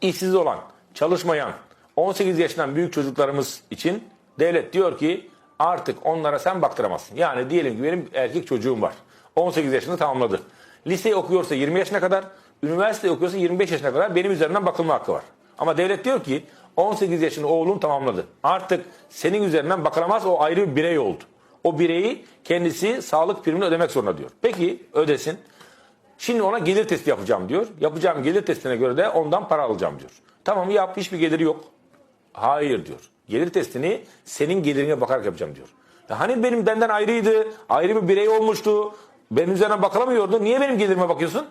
işsiz olan, çalışmayan, 18 yaşından büyük çocuklarımız için devlet diyor ki artık onlara sen baktıramazsın. Yani diyelim ki benim erkek çocuğum var. 18 yaşını tamamladı. Liseyi okuyorsa 20 yaşına kadar, üniversite okuyorsa 25 yaşına kadar benim üzerinden bakılma hakkı var. Ama devlet diyor ki 18 yaşını oğlun tamamladı. Artık senin üzerinden bakılamaz o ayrı bir birey oldu. O bireyi kendisi sağlık primini ödemek zorunda diyor. Peki ödesin. Şimdi ona gelir testi yapacağım diyor. Yapacağım gelir testine göre de ondan para alacağım diyor. Tamam yap hiçbir geliri yok. Hayır diyor. Gelir testini senin gelirine bakarak yapacağım diyor. Ya hani benim benden ayrıydı, ayrı bir birey olmuştu. Benim üzerine bakılamıyordu. Niye benim gelirime bakıyorsun?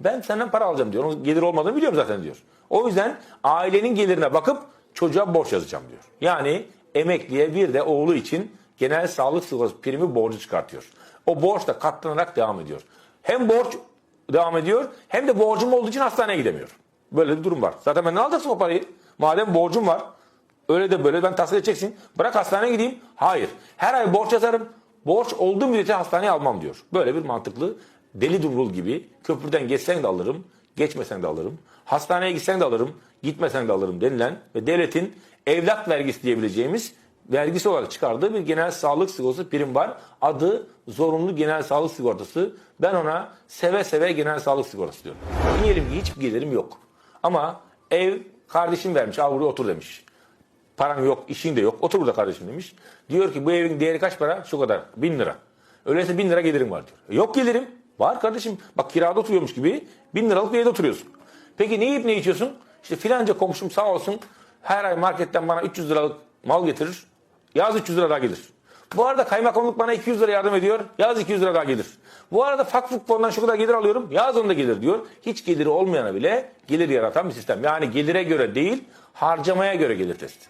Ben senden para alacağım diyor. Onun gelir olmadığını biliyorum zaten diyor. O yüzden ailenin gelirine bakıp çocuğa borç yazacağım diyor. Yani emekliye bir de oğlu için genel sağlık sigortası primi borcu çıkartıyor. O borç da katlanarak devam ediyor. Hem borç devam ediyor hem de borcum olduğu için hastaneye gidemiyor. Böyle bir durum var. Zaten ben ne alacaksın o parayı? Madem borcum var öyle de böyle ben tahsil edeceksin. Bırak hastaneye gideyim. Hayır. Her ay borç yazarım. Borç olduğum müddetçe hastaneye almam diyor. Böyle bir mantıklı deli dumrul gibi köprüden geçsen de alırım, geçmesen de alırım. Hastaneye gitsen de alırım, gitmesen de alırım denilen ve devletin evlat vergisi diyebileceğimiz vergisi olarak çıkardığı bir genel sağlık sigortası prim var. Adı zorunlu genel sağlık sigortası. Ben ona seve seve genel sağlık sigortası diyorum. Diyelim ki hiçbir gelirim yok. Ama ev kardeşim vermiş al buraya otur demiş. Paran yok, işin de yok. Otur burada kardeşim demiş. Diyor ki bu evin değeri kaç para? Şu kadar. Bin lira. Öyleyse bin lira gelirim var diyor. E, Yok gelirim. Var kardeşim. Bak kirada oturuyormuş gibi bin liralık bir evde oturuyorsun. Peki ne yiyip ne içiyorsun? İşte filanca komşum sağ olsun her ay marketten bana 300 liralık mal getirir. Yaz 300 lira daha gelir. Bu arada kaymakamlık bana 200 lira yardım ediyor. Yaz 200 lira daha gelir. Bu arada fakfuk fondan şu kadar gelir alıyorum. Yaz onu da gelir diyor. Hiç geliri olmayana bile gelir yaratan bir sistem. Yani gelire göre değil harcamaya göre gelir testi.